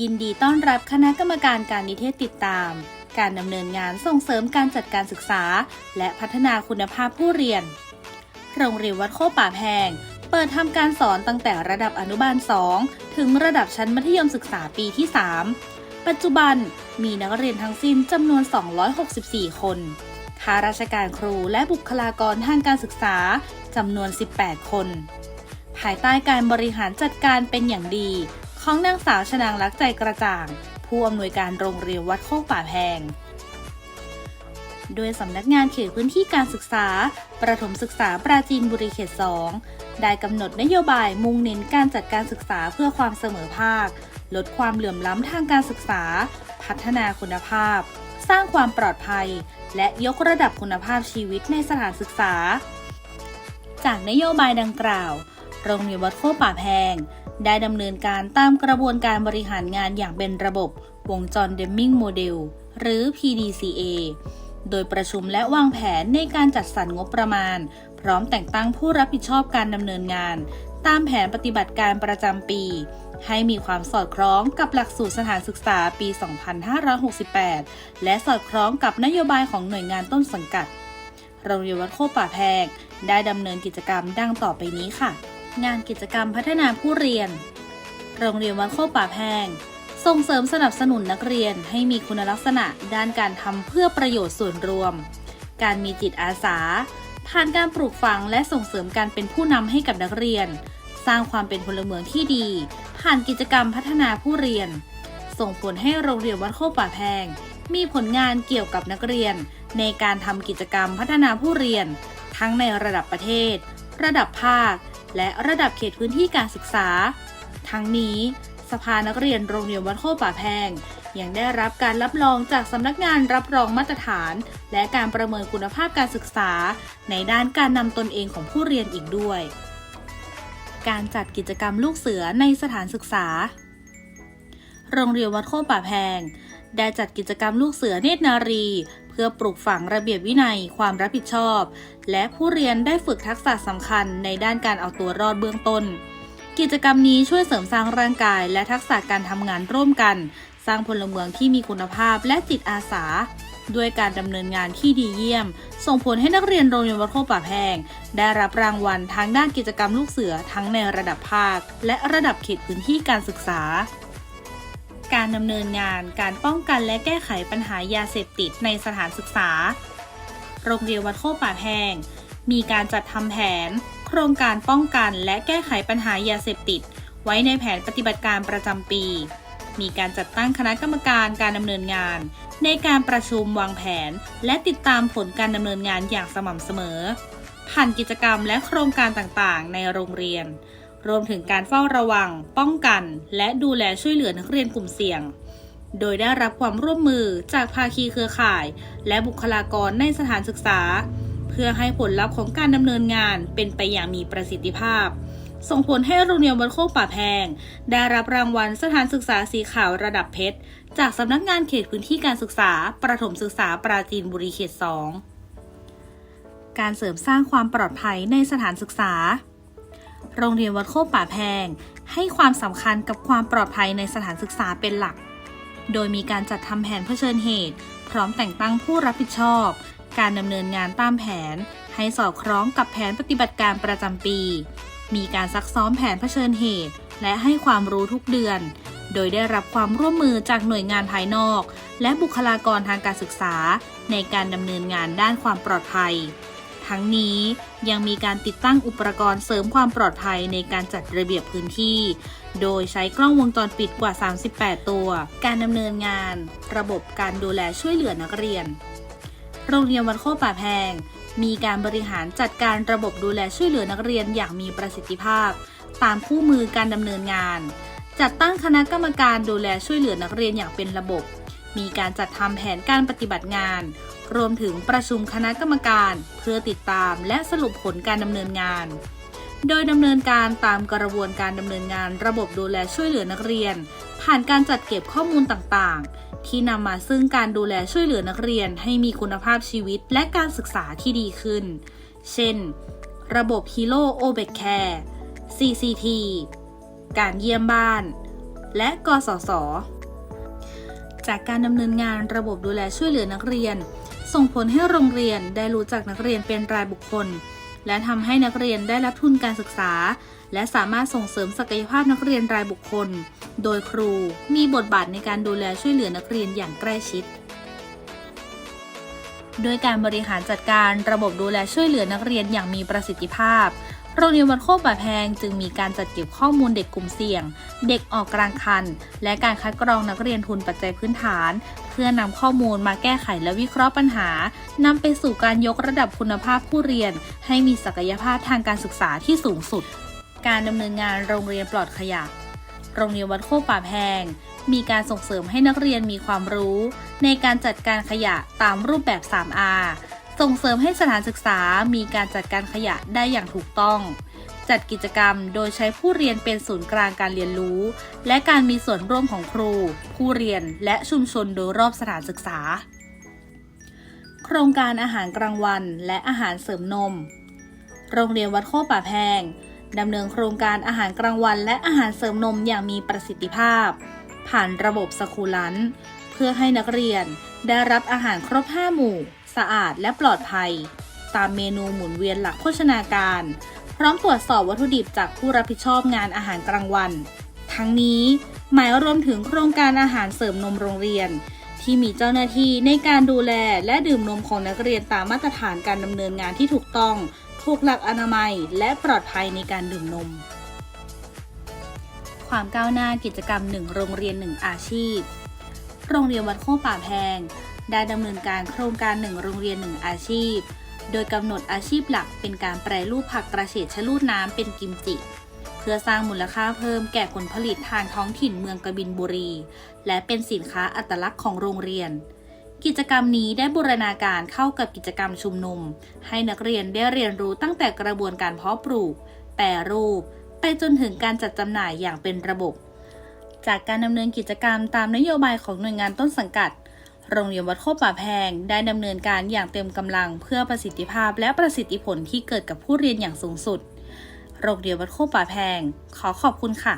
ยินดีต้อนรับคณะกรรมการการนิเทศติดตาม การดำเนินงานส่งเสริมการจัดการศึกษา และพัฒนาคุณภาพผู้เรียน โรงเรียนวัดโคกป่าแพง เปิดทำการสอนตั้งแต่ระดับอนุบาล 2 ถึงระดับชั้นมัธยมศึกษาปีที่ 3 ปัจจุบันมีนักเรียนทั้งสิ้นจำนวน 264 คนข้าราชการครูและบุคลากรทางการศึกษาจำนวน 18 คน ภายใต้การบริหารจัดการเป็นอย่างดี ของนางสาวชนางรักใจกระจ่าง ผู้อำนวยการโรงเรียนวัดโคกป่าแพง โดยสำนักงานเขตพื้นที่การศึกษา ประถมศึกษาปราจีนบุรีเขต 2 ได้กำหนดนโยบายมุ่งเน้นการจัดการศึกษาเพื่อความเสมอภาค ลดความเหลื่อมล้ำทางการศึกษา พัฒนาคุณภาพ สร้างความปลอดภัย และยกระดับคุณภาพชีวิตในสถานศึกษา จากนโยบายดังกล่าว โรงเรียนวัดโคกป่าแพง ได้ดำเนินการตามกระบวนการบริหารงานอย่างเป็นระบบวงจรเดมมิงโมเดลหรือ PDCA โดยประชุมและวางแผนในการจัดสรรงบประมาณ พร้อมแต่งตั้งผู้รับผิดชอบการดำเนินงาน ตามแผนปฏิบัติการประจำปี ให้มีความสอดคล้องกับหลักสูตรสถานศึกษาปี 2568 และสอดคล้องกับนโยบายของหน่วยงานต้นสังกัด โรงเรียนวัดโคกป่าแพงได้ดำเนินกิจกรรมดังต่อไปนี้ค่ะ งานกิจกรรมพัฒนาผู้เรียน โรงเรียนวัดโคกป่าแพง ส่งเสริมสนับสนุนนักเรียนให้มีคุณลักษณะด้านการทำเพื่อประโยชน์ส่วนรวม การมีจิตอาสา ผ่านการปลูกฝังและส่งเสริมการเป็นผู้นำให้กับนักเรียน สร้างความเป็นพลเมืองที่ดี ผ่านกิจกรรมพัฒนาผู้เรียน ส่งผลให้โรงเรียนวัดโคกป่าแพง มีผลงานเกี่ยวกับนักเรียน ในการทำกิจกรรมพัฒนาผู้เรียน ทั้งในระดับประเทศ ระดับภาค และระดับเขตพื้นที่การศึกษา ทั้งนี้สภานักเรียนโรงเรียนวัดโคกป่าแพง ยังได้รับการรับรองจากสำนักงานรับรองมาตรฐาน และการประเมินคุณภาพการศึกษา ในด้านการนำตนเองของผู้เรียนอีกด้วย การจัดกิจกรรมลูกเสือในสถานศึกษา โรงเรียนวัดโคกป่าแพง ได้จัดกิจกรรมลูกเสือเนตรนารี พื่อปลูกฝังระเบียบวินัยความรับผิดชอบ และผู้เรียนได้ฝึกทักษะสำคัญในด้านการเอาตัวรอดเบื้องต้น กิจกรรมนี้ช่วยเสริมสร้างร่างกาย และทักษะการทำงานร่วมกัน สร้างพลเมืองที่มีคุณภาพและจิตอาสา ด้วยการดำเนินงานที่ดีเยี่ยม ส่งผลให้นักเรียนโรงเรียนวัดโคป่าแพงได้รับรางวัลทางด้านกิจกรรมลูกเสือทั้งในระดับภาค และระดับเขตพื้นที่การศึกษา การดำเนินงาน การป้องกันและแก้ไขปัญหายาเสพติดในสถานศึกษา โรงเรียนวัดโคกป่าแพง มีการจัดทำแผน โครงการป้องกันและแก้ไขปัญหายาเสพติด ไว้ในแผนปฏิบัติการประจำปี มีการจัดตั้งคณะกรรมการการดำเนินงาน ในการประชุมวางแผน และติดตามผลการดำเนินงานอย่างสม่ำเสมอ ผ่านกิจกรรมและโครงการต่างๆ ในโรงเรียน รวมถึงการเฝ้าระวัง ป้องกัน และดูแลช่วยเหลือนักเรียนกลุ่มเสี่ยง โดยได้รับความร่วมมือจากภาคีเครือข่าย และบุคลากรในสถานศึกษา เพื่อให้ผลลัพธ์ของการดำเนินงานเป็นไปอย่างมีประสิทธิภาพ ส่งผลให้โรงเรียนวัดโคกป่าแพง ได้รับรางวัลสถานศึกษาสีขาวระดับเพชร จากสำนักงานเขตพื้นที่การศึกษา ประถมศึกษาปราจีนบุรีเขต 2 การเสริมสร้างความปลอดภัยในสถานศึกษา โรงเรียนวัดโคกป่าแพง ให้ความสำคัญกับความปลอดภัยในสถานศึกษาเป็นหลัก โดยมีการจัดทำแผนเผชิญเหตุ พร้อมแต่งตั้งผู้รับผิดชอบ การดำเนินงานตามแผน ให้สอดคล้องกับแผนปฏิบัติการประจำปี มีการซักซ้อมแผนเผชิญเหตุ และให้ความรู้ทุกเดือน โดยได้รับความร่วมมือจากหน่วยงานภายนอก และบุคลากรทางการศึกษา ในการดำเนินงานด้านความปลอดภัย ทั้งนี้ยังมีการติดตั้งอุปกรณ์เสริมความปลอดภัยในการจัดระเบียบพื้นที่ โดยใช้กล้องวงจรปิดกว่า 38 ตัว การดำเนินงาน ระบบการดูแลช่วยเหลือนักเรียน โรงเรียนวัดโคกป่าแพง มีการบริหารจัดการระบบดูแลช่วยเหลือนักเรียนอย่างมีประสิทธิภาพ ตามคู่มือการดำเนินงาน จัดตั้งคณะกรรมการดูแลช่วยเหลือนักเรียนอย่างเป็นระบบ มีการจัดทำแผนการปฏิบัติงาน รวมถึงประชุมคณะกรรมการเพื่อติดตามและสรุปผลการดำเนินงาน โดยดำเนินการตามกระบวนการดำเนินงานระบบดูแลช่วยเหลือนักเรียน ผ่านการจัดเก็บข้อมูลต่างๆ ที่นำมาซึ่งการดูแลช่วยเหลือนักเรียนให้มีคุณภาพชีวิตและการศึกษาที่ดีขึ้น เช่น ระบบ Hero o b e c Care CCT การเยี่ยมบ้าน และกสศจากการดำเนินงานระบบดูแลช่วยเหลือนักเรียน ส่งผลให้โรงเรียนได้รู้จักนักเรียนเป็นรายบุคคล และทำให้นักเรียนได้รับทุนการศึกษา และสามารถส่งเสริมศักยภาพนักเรียนรายบุคคล โดยครูมีบทบาทในการดูแลช่วยเหลือนักเรียนอย่างใกล้ชิดด้วยการบริหารจัดการระบบดูแลช่วยเหลือนักเรียนอย่างมีประสิทธิภาพ โรงเรียนวัดโคกป่าแพงจึงมีการจัดเก็บข้อมูลเด็กกลุ่มเสี่ยง เด็กออกกลางคัน และการคัดกรองนักเรียนทุนปัจจัยพื้นฐาน เพื่อนำข้อมูลมาแก้ไขและวิเคราะห์ปัญหานำไปสู่การยกระดับคุณภาพผู้เรียน ให้มีศักยภาพทางการศึกษาที่สูงสุด การดำเนินงานโรงเรียนปลอดขยะ โรงเรียนวัดโคกป่าแพงมีการส่งเสริมให้นักเรียนมีความรู้ ในการจัดการขยะตามรูปแบบ 3R ส่งเสริมให้สถานศึกษามีการจัดการขยะได้อย่างถูกต้อง จัดกิจกรรมโดยใช้ผู้เรียนเป็นศูนย์กลางการเรียนรู้ และการมีส่วนร่วมของครู ผู้เรียนและชุมชนโดยรอบสถานศึกษา โครงการอาหารกลางวันและอาหารเสริมนม โรงเรียนวัดโคกป่าแพงดำเนินโครงการอาหารกลางวันและอาหารเสริมนมอย่างมีประสิทธิภาพ ผ่านระบบสคูลันเพื่อให้นักเรียนได้รับอาหารครบ 5 หมู่สะอาดและปลอดภัย ตามเมนูหมุนเวียนหลักโภชนาการ พร้อมตรวจสอบวัตถุดิบจากผู้รับผิดชอบงานอาหารกลางวัน ทั้งนี้หมายรวมถึงโครงการอาหารเสริมนมโรงเรียน ที่มีเจ้าหน้าที่ในการดูแลและดื่มนมของนักเรียนตามมาตรฐานการดำเนินงานที่ถูกต้องถูกหลักอนามัยและปลอดภัยในการดื่มนม ความก้าวหน้ากิจกรรม 1 โรงเรียน 1 อาชีพ โรงเรียนวัดโคกป่าแพง ได้ดำเนินการโครงการ 1 โรงเรียน 1 อาชีพ โดยกำหนดอาชีพหลักเป็นการแปรรูปผักกระเฉดชะลูดน้ำเป็นกิมจิ เพื่อสร้างมูลค่าเพิ่มแก่ผลผลิตทางท้องถิ่นเมืองกบินบุรี และเป็นสินค้าอัตลักษณ์ของโรงเรียน กิจกรรมนี้ได้บูรณาการเข้ากับกิจกรรมชุมนุม ให้นักเรียนได้เรียนรู้ตั้งแต่กระบวนการเพาะปลูก แปรรูป ไปจนถึงการจัดจำหน่ายอย่างเป็นระบบ จากการดำเนินกิจกรรมตามนโยบายของหน่วยงานต้นสังกัด โรงเรียนวัดโคกป่าแพง ได้ดำเนินการอย่างเต็มกำลังเพื่อประสิทธิภาพและประสิทธิผลที่เกิดกับผู้เรียนอย่างสูงสุด โรงเรียนวัดโคกป่าแพง ขอขอบคุณค่ะ